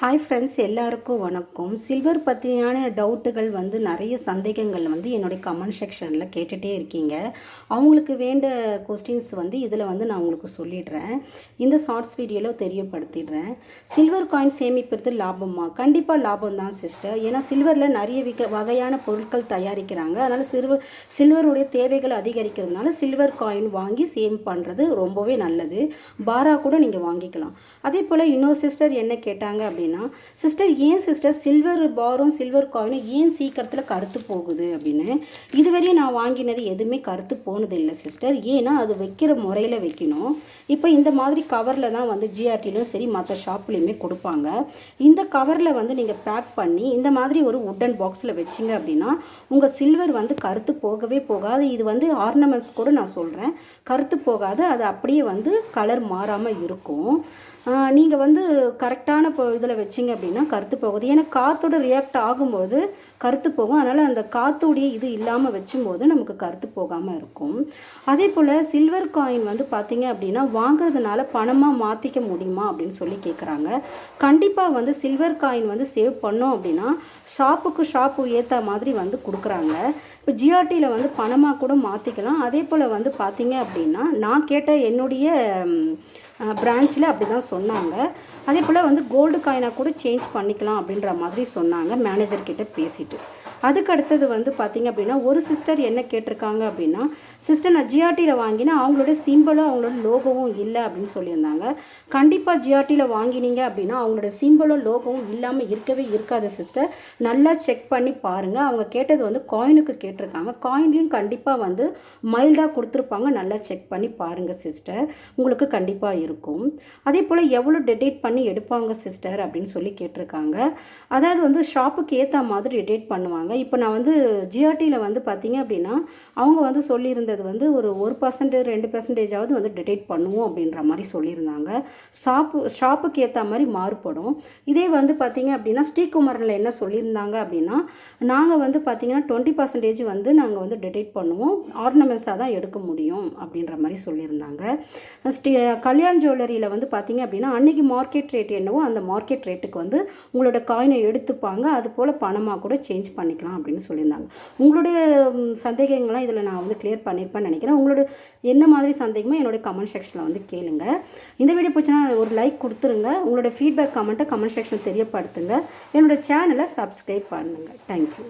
Hi friends எல்லாருக்கும் வணக்கம். Silver பற்றியான டவுட்டுகள் வந்து நிறைய சந்தேகங்கள் வந்து என்னுடைய கமெண்ட் செக்ஷனில் கேட்டுகிட்டே இருக்கீங்க. அவங்களுக்கு வேண்ட கொஸ்டின்ஸ் வந்து இதில் வந்து நான் உங்களுக்கு சொல்லிடுறேன். இந்த ஷார்ட்ஸ் வீடியோவில் தெரியப்படுத்திடுறேன். சில்வர் காயின் சேமிப்பது லாபமா? கண்டிப்பாக லாபம் தான் சிஸ்டர் ஏன்னா சில்வரில் நிறைய விக வகையான பொருட்கள் தயாரிக்கிறாங்க. அதனால் சில்வர் சில்வருடைய தேவைகள் அதிகரிக்கிறதுனால சில்வர் காயின் வாங்கி சேம் பண்ணுறது ரொம்பவே நல்லது. பாரா கூட நீங்கள் வாங்கிக்கலாம். அதே போல் இன்னொரு சிஸ்டர் என்ன கேட்டாங்க அப்படின்னு அப்படின்னா சிஸ்டர் ஏன் சிஸ்டர் சில்வர் பாரும் சில்வர் காயினும் ஏன் சீக்கிரத்தில் கருத்து போகுது அப்படின்னு? இதுவரையும் நான் வாங்கினது எதுவுமே கருத்து போனது இல்லை சிஸ்டர் ஏன்னா அது வைக்கிற முறையில் வைக்கணும். இப்போ இந்த மாதிரி கவரில் தான் வந்து ஜிஆர்டிலையும் சரி மற்ற ஷாப்லேயுமே கொடுப்பாங்க. இந்த கவரில் வந்து நீங்கள் பேக் பண்ணி இந்த மாதிரி ஒரு உட்டன் பாக்ஸில் வச்சிங்க அப்படின்னா உங்கள் சில்வர் வந்து கருத்து போகவே போகாது. இது வந்து ஆர்னமெண்ட்ஸ் கூட நான் சொல்கிறேன் கருத்து போகாது. அது அப்படியே வந்து கலர் மாறாமல் இருக்கும். நீங்கள் வந்து கரெக்டான இப்போ இதில் வச்சிங்க அப்படின்னா கருத்து போகுது. ஏன்னா காற்றோட ரியாக்ட் ஆகும்போது கருத்து போகும். அதனால் அந்த காற்றுடைய இது இல்லாமல் வச்சும்போது நமக்கு கருத்து போகாமல் இருக்கும். அதே போல் சில்வர் காயின் வந்து பார்த்திங்க அப்படின்னா வாங்குறதுனால பணமாக மாற்றிக்க முடியுமா அப்படின்னு சொல்லி கேட்குறாங்க கண்டிப்பாக வந்து சில்வர் காயின் வந்து சேவ் பண்ணோம் அப்படின்னா ஷாப்புக்கு ஷாப்பு ஏற்ற மாதிரி வந்து கொடுக்குறாங்க. இப்போ ஜிஆர்டியில் வந்து பணமாக கூட மாற்றிக்கலாம் அதே போல் வந்து பார்த்திங்க அப்படின்னா நான் கேட்ட என்னுடைய பிரான்ச்சில் அப்படி தான் சொன்னாங்க. அதே போல் வந்து கோல்டு காயினாக கூட சேஞ்ச் பண்ணிக்கலாம் அப்படின்ற மாதிரி சொன்னாங்க மேனேஜர்கிட்ட பேசிட்டு. அதுக்கு அடுத்தது வந்து பார்த்திங்க அப்படின்னா ஒரு சிஸ்டர் என்ன கேட்டிருக்காங்க அப்படின்னா சிஸ்டர் நான் ஜிஆர்டியில் வாங்கினா அவங்களோட சிம்பிளும் அவங்களோட லோகோவும் இல்லை அப்படின்னு சொல்லியிருந்தாங்க. கண்டிப்பாக ஜிஆர்டியில் வாங்கினீங்க அப்படின்னா அவங்களோட சிம்பிளும் லோகோவும் இல்லாமல் இருக்கவே இருக்காது சிஸ்டர் நல்லா செக் பண்ணி பாருங்கள் அவங்க கேட்டது வந்து காயினுக்கு கேட்டிருக்காங்க. காயின்லேயும் கண்டிப்பாக வந்து மைல்டாக கொடுத்துருப்பாங்க. நல்லா செக் பண்ணி பாருங்கள் சிஸ்டர் உங்களுக்கு கண்டிப்பாக இருக்கும். அதே போல் எவ்வளோ டெடேட் பண்ணி எடுப்பாங்க சிஸ்டர் அப்படின்னு சொல்லி கேட்டிருக்காங்க. அதாவது வந்து ஷாப்புக்கு ஏற்ற மாதிரி டெடேட் பண்ணுவாங்க. இப்போ நான் வந்து ஜிஆர்டியில் வந்து பார்த்தீங்க அப்படின்னா அவங்க வந்து சொல்லியிருந்தது வந்து ஒரு ஒரு பர்சன்டேஜ் ரெண்டு பர்சன்டேஜாவது வந்து டிடெக்ட் பண்ணுவோம் அப்படின்ற மாதிரி சொல்லியிருந்தாங்க. ஷாப்பு ஷாப்புக்கு ஏற்ற மாதிரி மாறுபடும். இதே வந்து பார்த்தீங்க அப்படின்னா ஸ்ரீகுமரனில் என்ன சொல்லியிருந்தாங்க அப்படின்னா நாங்கள் வந்து பார்த்தீங்கன்னா டுவெண்ட்டி பர்சன்டேஜ் வந்து நாங்கள் வந்து டிடெக்ட் பண்ணுவோம். ஆர்னமெண்ட்ஸாக தான் எடுக்க முடியும் அப்படின்ற மாதிரி சொல்லியிருந்தாங்க. ஸ்ரீ கல்யாண் ஜுவல்லரியில் வந்து பார்த்தீங்க அப்படின்னா அன்றைக்கி மார்க்கெட் ரேட் என்னவோ அந்த மார்க்கெட் ரேட்டுக்கு வந்து உங்களோட காயினை எடுத்துப்பாங்க. அது போல் பணமாக கூட சேஞ்ச் பண்ணிக்கலாம் அப்படின்னு சொல்லியிருந்தாங்க. உங்களுடைய சந்தேகங்கள்லாம் இதில் நான் வந்து கிளியர் பண்ணியிருப்பேன்னு நினைக்கிறேன். உங்களோட என்ன மாதிரி சந்தேகமோ என்னோடய கமெண்ட் செக்ஷனில் வந்து கேளுங்க. இந்த வீடியோ பிடிச்சினா ஒரு லைக் கொடுத்துருங்க. உங்களோட ஃபீட்பேக் கமெண்ட்டை கமெண்ட் செக்ஷன் தெரியப்படுத்துங்க. என்னோடய சேனலை சப்ஸ்கிரைப் பண்ணுங்கள் தேங்க்யூ